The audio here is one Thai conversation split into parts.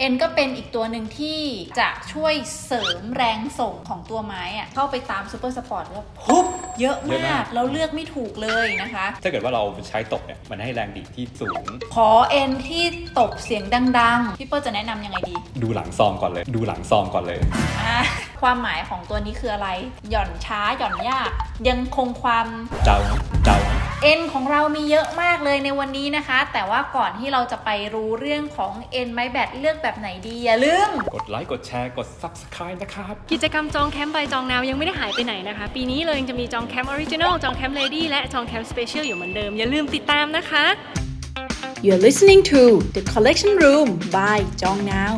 เอ็นก็เป็นอีกตัวหนึ่งที่จะช่วยเสริมแรงส่งของตัวไม้อะเข้าไปตามซูเปอร์สปอร์ตแล้วพุบเยอะเยอะมามากกแล้วเลือกไม่ถูกเลยนะคะ ถ้าเกิดว่าเราใช้ตบเนี่ยมันให้แรงดีดที่สูง ขอเอ็นที่ตบเสียงดังๆพี่เปิ้ลจะแนะนำยังไงดี ดูหลังซองก่อนเลย ดูหลังซองก่อนเลยอะความหมายของตัวนี้คืออะไร หย่อนช้าหย่อนยาก ยังคงความเดาเดา เอ็นของเรามีเยอะมากเลยในวันนี้นะคะ แต่ว่าก่อนที่เราจะไปรู้เรื่องของเอ็นไม้แบตเลือกแบบไหนดีอย่าลืม กดไลค์ กดแชร์ กด subscribe นะครับ กิจกรรมจองแคมป์ใบจองนาวยังไม่ได้หายไปไหนนะคะ ปีนี้เลยยังจะมีจองแคมป์ออริจินอลจองแคมป์เลดี้และจองแคมป์สเปเชียลอยู่เหมือนเดิม อย่าลืมติดตามนะคะ You're listening to The Collection Room by Jong Now.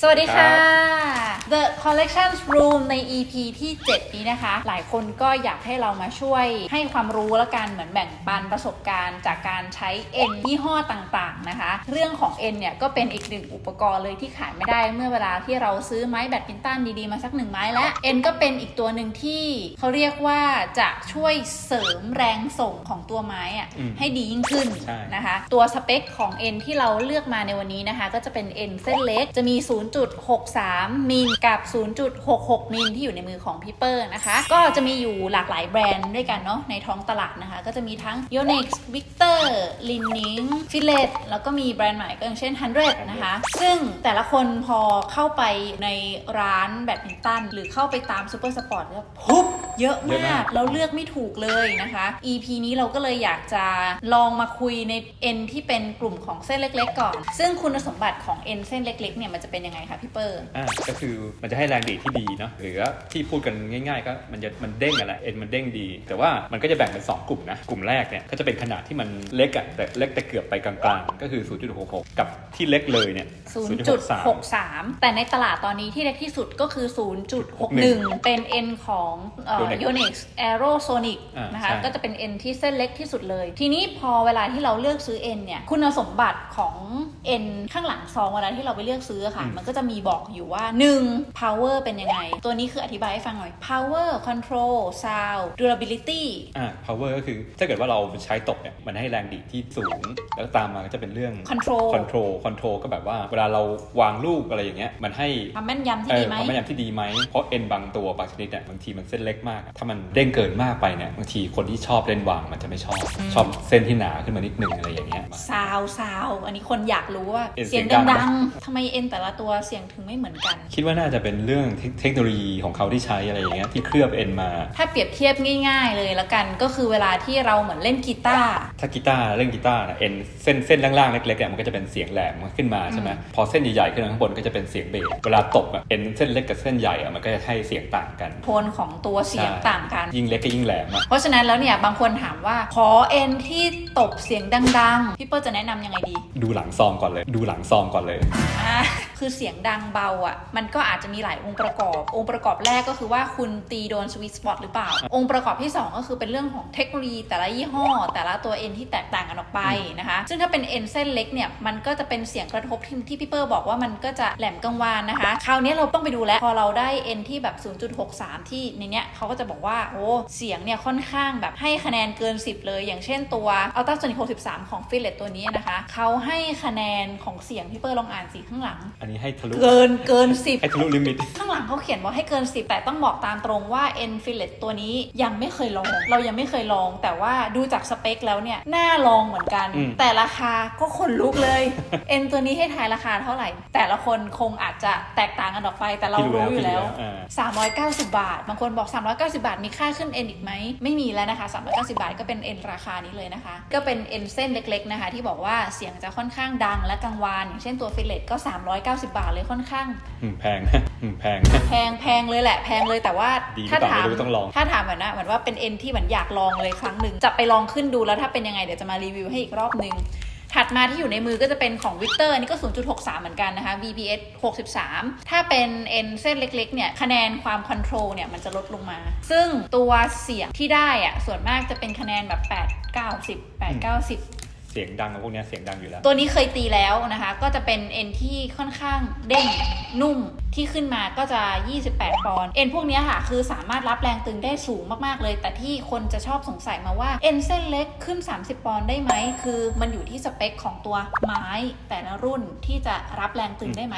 สวัสดีค่ะ The Collections Room ใน EP ที่ 7 นี้นะคะ หลายคนก็อยากให้เรามาช่วยให้ความรู้และกันเหมือนแบ่งปันประสบการณ์จากการใช้ N ยี่ห้อต่างๆนะคะ เรื่องของ N เนี่ยก็เป็นอีกหนึ่งอุปกรณ์เลยที่ขาดไม่ได้เมื่อเวลาที่เราซื้อไม้แบดมินตันดีๆมาสักหนึ่งไม้และ N ก็เป็นอีกตัวหนึ่งที่เขาเรียกว่าจะช่วยเสริมแรงส่งของตัวไม้อะอืมให้ดียิ่งขึ้นใช่ นะคะ ตัวสเปคของ N ที่เราเลือกมาในวันนี้นะคะ ก็จะเป็น N เส้นเล็กจะมี 0.63มิลกับ 0.66 มิลที่อยู่ในมือของพี่เปอร์นะคะ ก็จะมีอยู่หลากหลายแบรนด์ด้วยกันเนาะในท้องตลาดนะคะ ก็จะมีทั้ง Yonex Victor Lin Ning Fillet แล้วก็มีแบรนด์ใหม่ก็อย่างเช่น 100 นะคะ ซึ่งแต่ละคนพอเข้าไปในร้านแบดมินตันหรือเข้าไปตามซูเปอร์สปอร์ตแล้วพุบเยอะเยอะมามากกแล้วเลือกไม่ถูกเลยนะคะ EP นี้เราก็เลยอยากจะลองมาคุยใน N ที่เป็นกลุ่มของเส้นเล็ก ๆ ก่อน ซึ่งคุณสมบัติของ N เส้นเล็ก ๆ เนี่ยมันจะเป็นยังไงคะพี่เปอร์อ่าก็คือมันจะให้แรงดีดที่ดีเนาะหรือว่าที่พูดกันง่ายๆก็มันจะมันเด้งอะไรเอ็นมันเด้งดี แต่ว่ามันก็จะแบ่งเป็น 2 กลุ่มนะกลุ่มแรกเนี่ยก็จะเป็นขนาดที่มันเล็กอะแต่เล็กแต่เกือบไปกลางๆ ก็คือ 0.66 กับที่เล็กเลยเนี่ย0.63 0.63แต่ในตลาดตอนนี้ที่เล็กที่สุดก็คือ 0.61 เป็น N ของเอ่อ Yonex Yonex Aerosonic อ่านนะคะใช่ก็จะเป็น N ที่เส้นเล็กที่สุดเลย ทีนี้พอเวลาที่เราเลือกซื้อ N เนี่ยคุณสมบัติของ N ข้างหลังซองเวลาที่เราไปเลือกซื้อค่ะ มันก็จะมีบอกอยู่ว่า 1. Power เป็นยังไง ตัวนี้คืออธิบายให้ฟังหน่อย power control sound durability อ่า power ก็คือถ้าเกิดว่าเราใช้ตบเนี่ยมันให้แรงดีดที่สูง แล้วตามมาก็จะเป็นเรื่อง control control control ก็แบบว่าเวลาเราวางลูกอะไรอย่างเงี้ยมันให้ความแม่นยำที่เอดีอไหมความแม่นยำที่ดีไหมเพราะเอ็นบางตัวบางชนิดเนี่ยบางทีมันเส้นเล็กมากอะถ้ามันเด้งเกินมากไปเนี่ยบางทีคนที่ชอบเล่นวางมันจะไม่ชอบชอบเส้นที่หนาขึ้นมานิดนึงอะไรอย่างเงี้ยซาวซาวอันนี้คนอยากรู้ว่าเอ็นเสีเสียยงงดังดังๆทำไมเอ็นแต่ละตัวเสียงถึงไม่เหมือนกัน คิดว่าน่าจะเป็นเรื่องเทคเทคโนโลยีของเขาที่ใช้อะไรอย่างเงี้ยที่เคลือบเอ็นมา ถ้าเปรียบเทียบง่ายๆเลยละกันก็คือเวลาที่เราเหมือนเล่นกีตาร์ถ้ากีตาร์เล่นกีตาร์นะเอ็นเส้นเส้นล่างๆเล็กๆเนี่ยมันก็จะเป็นเสียงแหลมขึ้นมาใช่ไหมพอเส้นใหญ่ๆขึ้นมาข้างบนก็จะเป็นเสียงเบสเวลาตบอะเอ็นเส้นเล็กกับเส้นใหญ่อะมันก็จะให้เสียงต่างกันโทนของตัวเสียงใช่ต่างกัน ยิ่งเล็กก็ยิ่งแหลมอะเพราะฉะนั้นแล้วเนี่ยบางคนถามว่าขอเอ็นที่ตบเสียงดังๆพี่เปิ้ลจะแนะนำยังไงดี ดูหลังซองก่อนเลย ดูหลังซองก่อนเลยอะ คือเสียงดังเบาอะ มันก็อาจจะมีหลายองค์ประกอบ องค์ประกอบแรกก็คือว่าคุณตีโดนสวิตสปอตหรือเปล่า องค์ประกอบที่ 2 ก็คือเป็นเรื่องของเทคโนโลยี แต่ละยี่ห้อ แต่ละตัวเอ็นที่แตกต่างกันออกไปนะคะ ซึ่งถ้าเป็นเอ็นเส้นเล็กเนี่ย มันก็จะเป็นเสียงกระทบที่ที่พี่เปอร์บอกว่ามันก็จะแหลมกังวานนะคะ คราวนี้เราต้องไปดูแล้ว พอเราได้เอ็นที่แบบ 0.63 ที่ในเนี้ยเขาก็จะบอกว่าโอ้เสียงเนี่ยค่อนข้างแบบให้คะแนนเกิน 10 เลย อย่างเช่นตัว Ultrasonic 63 ของ Fillet ตัวนี้นะคะเขาให้คะแนนของเสียงพี่เปอร์ลองอ่านสิข้างหลังอันนี้ให้ทะลุเกินเกิน10ให้ทะลุลิมิต ข้างหลังเขาเขียนว่าให้เกิน10แต่ต้องบอกตามตรงว่า N Fillet ตัวนี้ยังไม่เคยลอง เรายังไม่เคยลอง แต่ว่าดูจากสเปคแล้วเนี่ยน่าลองเหมือนกัน อืม แต่ราคาก็ขนลุกเลย N ตัวนี้ให้ทายราคาเท่าไหร่ แต่ละคนคงอาจจะแตกต่างกันออกไปแต่เรารู้อยู่แล้ว อ่า 390 บาท บางคนบอก 390 บาท มีค่าขึ้น N อีกไหม ไม่มีแล้วนะคะ 390 บาทก็เป็น N ราคานี้เลยนะคะ ก็เป็น N เส้นเล็กๆนะคะ ที่บอกว่าเสียงจะค่อนข้างดังและกังวาน อย่างเช่นตัว Fillet ก็ 390บาทเลยค่อนข้างอืมแพงนะอืมแพงนะแพงแพงเลยแหละแพงเลยแต่ว่าดีหรือถ้าเปล่าถามไม่รู้ต้องลองถ้าถามเหมือนนะเหมือนว่าเป็นเอ็นที่เหมือนอยากลองเลยครั้งหนึ่งจะไปลองขึ้นดูแล้วถ้าเป็นยังไงเดี๋ยวจะมารีวิวให้อีกรอบหนึ่งถัดมาที่อยู่ในมือก็จะเป็นของ Victor อันนี้ก็ 0.63 เหมือนกันนะคะ VBS 63 ถ้าเป็นเอ็นเส้นเล็กๆ เนี่ย คะแนนความคอนโทรลเนี่ย มันจะลดลงมา ซึ่งตัวเสียงที่ได้อะส่วนมากจะเป็นคะแนนแบบ 8 90 8 90 สียงดังกับพวกนี้เสียงดังอยู่แล้ว ตัวนี้เคยตีแล้วนะคะ ก็จะเป็นเอ็นที่ค่อนข้างเด้งนุ่มที่ขึ้นมาก็จะ 28 ปอนด์เอ็นพวกนี้ค่ะ คือสามารถรับแรงตึงได้สูงมากๆเลย แต่ที่คนจะชอบสงสัยมาว่า เอ็นเส้นเล็กขึ้น 30 ปอนด์ได้ไหม คือมันอยู่ที่สเปคของตัวไม้แต่ละรุ่นที่จะรับแรงตึงได้ไหม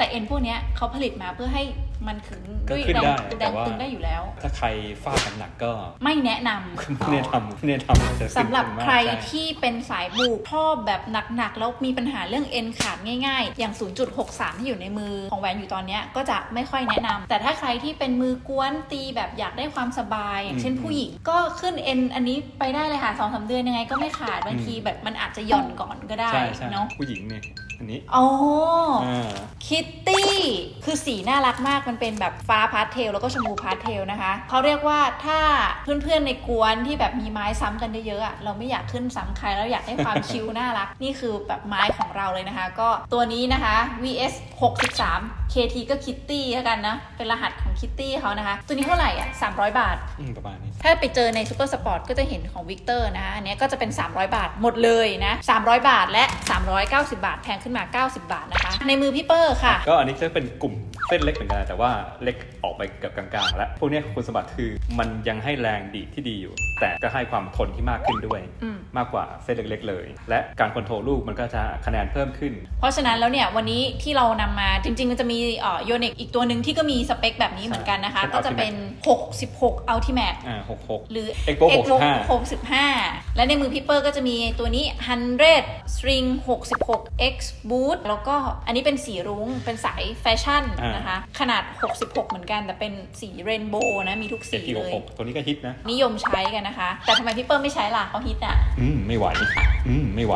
แต่เอ็นพวกเนี้ยเขาผลิตมาเพื่อให้มันขึงด้วยก็ขึ้นแรงได้แรแต่งว่าตึงได้อยู่แล้ว ถ้าใครฟาดหนักๆก็ไม่แนะนำไม่แนะนำไม่แนะนำจะสำหรับตึงมากใครช่ที่เป็นสายบุกชอบแบบหนักๆ แล้วมีปัญหาเรื่องเอ็นขาดง่ายๆ อย่าง 0.63 ที่อยู่ในมือของแหวนอยู่ตอนเนี้ยก็จะไม่ค่อยแนะนำแต่ถ้าใครที่เป็นมือกวนตีแบบอยากได้ความสบาย อย่างเช่นผู้หญิง ก็ขึ้นเอ็นอันนี้ไปได้เลยค่ะสองสามเดือนยังไงก็ไม่ขาดบางทีแบบมันอาจจะหย่อนก่อนก็ได้ใช่ใช่เนาะผู้หญิงเนี่ย อันนี้อ๋ออ่า คิตตี้คือสีน่ารักมากมันเป็นแบบฟ้าพาสเทลแล้วก็ชมพูพาสเทลนะคะเขาเรียกว่าถ้าเพื่อนๆในกวนที่แบบมีไม้ซ้ำกันเยอะๆอะเราไม่อยากขึ้นซ้ำใครแล้วอยากได้ความชิลน่ารัก นี่คือแบบไม้ของเราเลยนะคะ ก็ตัวนี้นะคะ vs 63 KT ก็คิตตี้แล้วกันนะ เป็นรหัสของ คิตตี้เขานะคะ ตัวนี้เท่าไหร่อะ300 บาท อืมประมาณนี้ถ้าไปเจอในซูเปอร์สปอร์ตก็จะเห็นของวิกเตอร์นะคะอันเนี้ยก็จะเป็น 300 บาทหมดเลยนะ300 บาทและ 390 บาท แพงขึ้นมา 90 บาทนะคะ ในมือพี่เปอร์ค่ะ ก็อันนี้จะเป็นกลุ่ม เส้นเล็กเหมือนกันแต่ว่าเล็กออกไปเกือบกลางๆ แล้วพวกเนี้ยคุณสมบัติคือมันยังให้แรงดีดที่ดีอยู่ แต่ก็ให้ความทนที่มากขึ้นด้วย อืม มากกว่าเส้นเล็กๆเลย และการคอนโทรลลูกมันก็จะคะแนนเพิ่มขึ้น เพราะฉะนั้นแล้วเนี่ยวันนี้ที่เรานำมาจริง ๆ มันจะมีเอ่อโยเนกอีกตัวหนึ่งที่ก็มีสเปคแบบนี้เหมือนกันนะคะเป็นก็จะเป็น 66 Ultimate อ่าหกหก หรือ Expo 65 65 และในมือพี่เปอร์ก็จะมีตัวนี้ 100 String 66 X Boot แล้วก็อันนี้เป็นสีรุ้งเป็นสายแฟชั่น อ่านนะคะ ขนาด 66 เหมือนกัน แต่เป็นสีเรนโบว์นะ มีทุกเจ็สีดที่หเลกยหกตัวนี้ก็ฮิตนะ นิยมใช้กันนะคะ แต่ทำไมพี่เปอร์ไม่ใช้ล่ะเขาฮิตอะ อืม ไม่ไหว อืม ไม่ไหว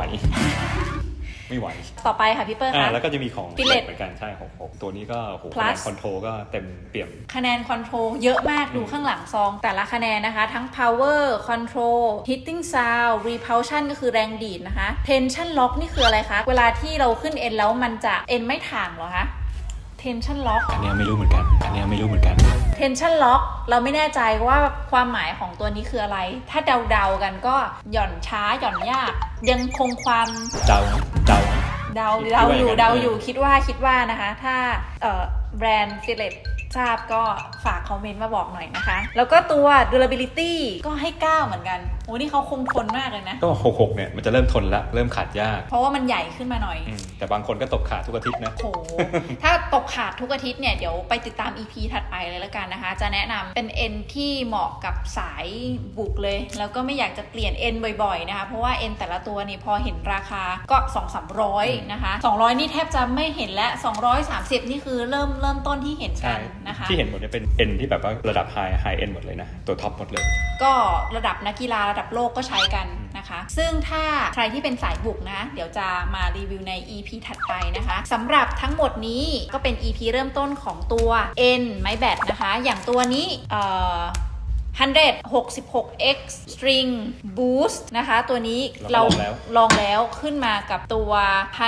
ไม่ไหว ต่อไปค่ะพี่เปอร์อ่าคะแล้วก็จะมีของ Billet เหมือนกันใช่หกหกตัวนี้ก็โอ้โห Plus คะแนนคอนโทรลก็เต็มเปี่ยม คะแนนคอนโทรลเยอะมากดูข้างหลังซอง แต่ละคะแนนนะคะ ทั้ง power control hitting sound repulsion ก็คือแรงดีดนะคะ tension lock นี่คืออะไรคะ เวลาที่เราขึ้นเอ็นแล้วมันจะเอ็นไม่ถ่างเหรอคะ tension lock อันเนี้ยไม่รู้เหมือนกัน อันเนี้ยไม่รู้เหมือนกัน tension lock เราไม่แน่ใจว่าความหมายของตัวนี้คืออะไร ถ้าเดาๆกันก็หย่อนช้าหย่อนยาก ยังคงความเดาเดาเดาคิดเดาว่าอยู่อย่างนั้นเดาอยู่คิดว่าคิดว่านะคะ ถ้าเอ่อแบรนด์ฟิเลตทราบก็ฝากคอมเมนต์มาบอกหน่อยนะคะ แล้วก็ตัว durability ก็ให้ 9 เหมือนกันโอ้นี่เขาคงทนมากเลยนะ ก็หกหกเนี่ยมันจะเริ่มทนละเริ่มขาดยาก เพราะว่ามันใหญ่ขึ้นมาหน่อยอืมแต่บางคนก็ตกขาดทุกอาทิตย์นะโหถ้าตกขาดทุกอาทิตย์เนี่ยเดี๋ยวไปติดตาม EP ถัดไปเลยแล้วกันนะคะ จะแนะนำเป็นเอ็นที่เหมาะกับสายบุกเลย แล้วก็ไม่อยากจะเปลี่ยนเอ็นบ่อยๆนะคะ เพราะว่าเอ็นแต่ละตัวนี่พอเห็นราคาก็2 3 0 0นะคะ200 นี่แทบจะไม่เห็นแล้ว230 นี่คือเริ่มเริ่มต้นที่เห็นใช่กันนะคะที่เห็นหมดเนี่ยเป็นเอ็นที่แบบว่าระดับไฮไฮเอ็นหมดเลยนะตัวท็อปหมดเลย ก็ระดับนักกีฬาระดับโลกก็ใช้กันนะคะ ซึ่งถ้าใครที่เป็นสายบุกนะ เดี๋ยวจะมารีวิวใน EP ถัดไปนะคะสำหรับทั้งหมดนี้ก็เป็น EP เริ่มต้นของตัว N ไม้แบตนะคะ อย่างตัวนี้เอ่อ 166 X String Boost นะคะ ตัวนี้เราเราลองแล้วลองแล้วขึ้นมากับตัว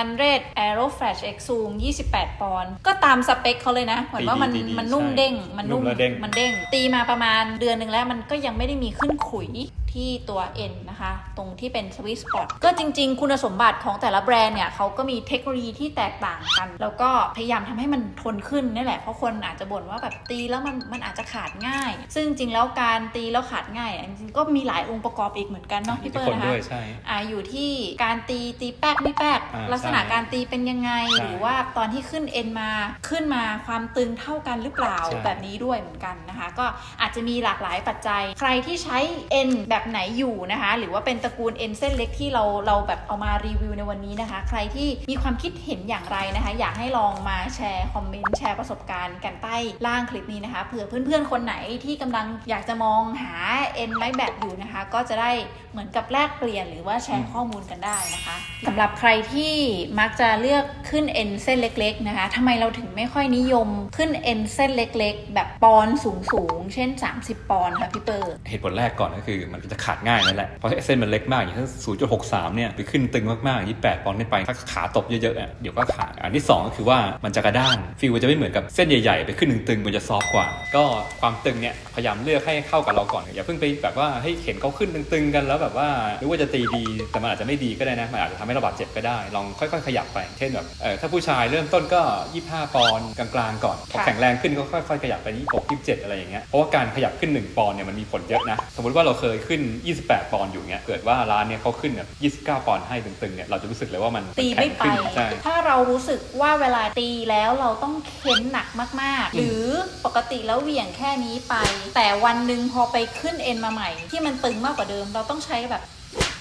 100 Aero Flash X Zoom 28 ปอนด์ก็ตามสเปคเขาเลยนะ เหมือนว่ามันดีๆดีๆมันนุ่มใช่เด้ง มันนุ่มนุ่มแล้วเด้งมันเด้ง ตีมาประมาณเดือนหนึ่งแล้วมันก็ยังไม่ได้มีขึ้นขุยที่ตัว N นะคะ ตรงที่เป็น Sweet Spot ก็จริง ๆ คุณสมบัติของแต่ละแบรนด์เนี่ยเขาก็มีเทคโนโลยีที่แตกต่างกัน แล้วก็พยายามทำให้มันทนขึ้นนี่แหละ เพราะคนอาจจะบ่นว่าแบบตีแล้วมันมันอาจจะขาดง่าย ซึ่งจริงๆแล้วการตีแล้วขาดง่ายอะจริงๆก็มีหลายองค์ประกอบอีกเหมือนกันเนาะพี่เปิ้ลคนนะคะด้วยใช่อ่าอยู่ที่การตีตีแป๊กไม่แป๊กอ่าลักษณะใช่การตีเป็นยังไงใช่หรือว่าตอนที่ขึ้นเอ็นมาขึ้นมาความตึงเท่ากันหรือเปล่าใช่แบบนี้ด้วยเหมือนกันนะคะ ก็อาจจะมีหลากหลายปัจจัย ใครที่ใช้เอ็นแบบไหนอยู่นะคะ หรือว่าเป็นตระกูลเอ็นเส้นเล็กที่เราเราแบบเอามารีวิวในวันนี้นะคะ ใครที่มีความคิดเห็นอย่างไรนะคะ อยากให้ลองมาแชร์คอมเมนต์แชร์ประสบการณ์กันใต้ล่างคลิปนี้นะคะเผื่อเพื่อนๆคนไหนที่กำลังอยากจะมององหาเอ็นไม้แบบอยู่นะคะ ก็จะได้เหมือนกับแลกเปลี่ยนหรือว่าแชร์ข้อมูลกันได้นะคะสำหรับใครที่มักจะเลือกขึ้นเอ็นเส้นเล็ก ๆ นะคะทำไมเราถึงไม่ค่อยนิยมขึ้นเอ็นเส้นเล็ก ๆ แบบปอนสูงๆเช่น 30 ปอนค่ะพี่เปิร์เหตุผลแรกก่อนก็คือมันจะขาดง่ายนั่นแหละเพราะเส้นมันเล็กมากอย่างเช่น0.63 เนี่ยไปขึ้นตึงมากๆอย่างที่8ปอนขึ้นไปถ้าขาตบเยอะๆอะเดี๋ยวก็ขาดอันที่ 2 ก็คือว่ามันจะกระด้างฟีลจะไม่เหมือนกับเส้นใหญ่ๆไปขึ้นตึงๆมันจะซอฟกว่า ก็ความตึงเนี่ยพยายามเลือกให้เข้ากับเราก่อนอย่าเพิ่งไปแบบว่าให้เห็นเขาขึ้นตึงๆกันแล้วแบบว่ารู้ว่าจะตีดีแต่มันอาจจะไม่ดีก็ได้นะมันอาจจะทำให้เราบาดเจ็บก็ได้ ลองค่อยๆ ขยับไป เช่นแบบเออถ้าผู้ชายเริ่มต้นก็ 25 ปอนด์กลางๆก่อนพอค่ะแข็งแรงขึ้นก็ค่อยๆ ขยับไป26 27 อะไรอย่างเงี้ยเพราะว่าการขยับขึ้น 1 ปอนด์เนี่ยมันมีผลเยอะนะสมมติว่าเราเคยขึ้น 28 ปอนด์อยู่เงี้ยเกิดว่าร้านเนี่ยเขาขึ้นแบบ29 ปอนด์ให้ตึงๆเนี่ยเราจะรู้สึกเลยว่ามันตีไม่ไปแข็งขึ้นใช่ถ้าเรารู้สึกว่าเวลาตีแล้วเราต้องเค้นหนักมากๆ หรือปกติแล้วเหวี่ยงแค่นี้ไป แต่วันหนึ่งพอไปขึ้นเอ็นมาใหม่ ที่มันตึงมากกว่าเดิม เราต้องใช้แบบ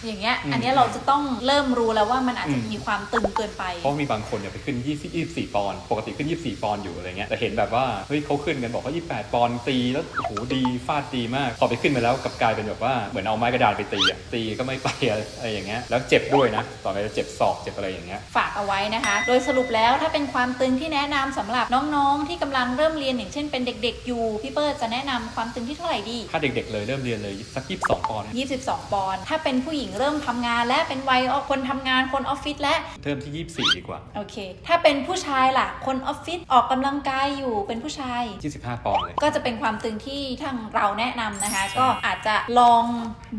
อย่างเงี้ยอืมอันเนี้ยเราจะต้องเริ่มรู้แล้วว่ามันอาจจะอืมมีความตึงเกินไป เพราะมีบางคนเนี่ยไปขึ้น 20 24 ปอนด์ปกติขึ้น 24 ปอนด์อยู่อะไรเงี้ยแต่เห็นแบบว่าเฮ้ยเขาขึ้นกันบอกว่า 28 ปอนด์ตีแล้วโอ้โหดีฟาดดีมาก พอไปขึ้นไปแล้วกลับกลายเป็นแบบว่าเหมือนเอาไม้กระดานไปตีอะตีก็ไม่ไปอะไรอะไรอย่างเงี้ยแล้วเจ็บด้วยนะต่อไปจะเจ็บศอกเจ็บอะไรอย่างเงี้ยฝากเอาไว้นะคะ โดยสรุปแล้วถ้าเป็นความตึงที่แนะนำสำหรับน้องๆ ที่กำลังเริ่มเรียนอย่างเช่นเป็นเด็ก ๆ อยู่พี่เปิร์จะแนะนำความตึงที่เท่าไหร่ดีถ้าเด็กๆ เลยเริ่มเรียนเลยสัก22ปอนด์22 ปอนด์ถ้าเป็นผู้หญิงเริ่มทำงานและเป็นวัยคนทำงานคนออฟฟิศและเริ่มที่ 24 ดีกว่า โอเค ถ้าเป็นผู้ชายล่ะ คนออฟฟิศออกกำลังกายอยู่เป็นผู้ชาย 25 ปอนด์เลย ก็จะเป็นความตึงที่ทางเราแนะนำนะคะ ก็อาจจะลอง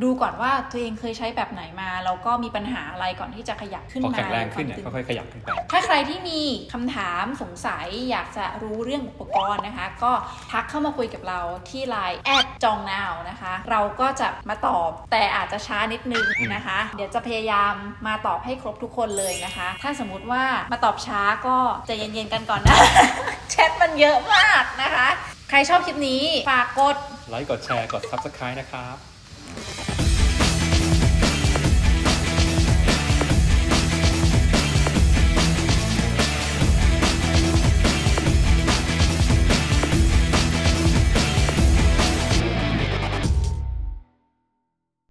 ดูก่อนว่าตัวเองเคยใช้แบบไหนมาแล้วก็มีปัญหาอะไรก่อนที่จะขยับขึ้นพอมาแข็งแรงขึ้นเนี่ยความตึงค่อยๆขยับขึ้นไปถ้าใครที่มีคำถามสงสัยอยากจะรู้เรื่องอุปกรณ์นะคะ ก็ทักเข้ามาคุยกับเราที่ Line แอดจองนาวนะคะ เราก็จะมาตอบแต่อาจจะช้านิดนึงนะคะ เดี๋ยวจะพยายามมาตอบให้ครบทุกคนเลยนะคะ ถ้าสมมุติว่ามาตอบช้าก็ใจเย็นๆกันก่อนนะ แชทมันเยอะมากนะคะ ใครชอบคลิปนี้ฝากกดไลค์กดแชร์กด Subscribe นะครับ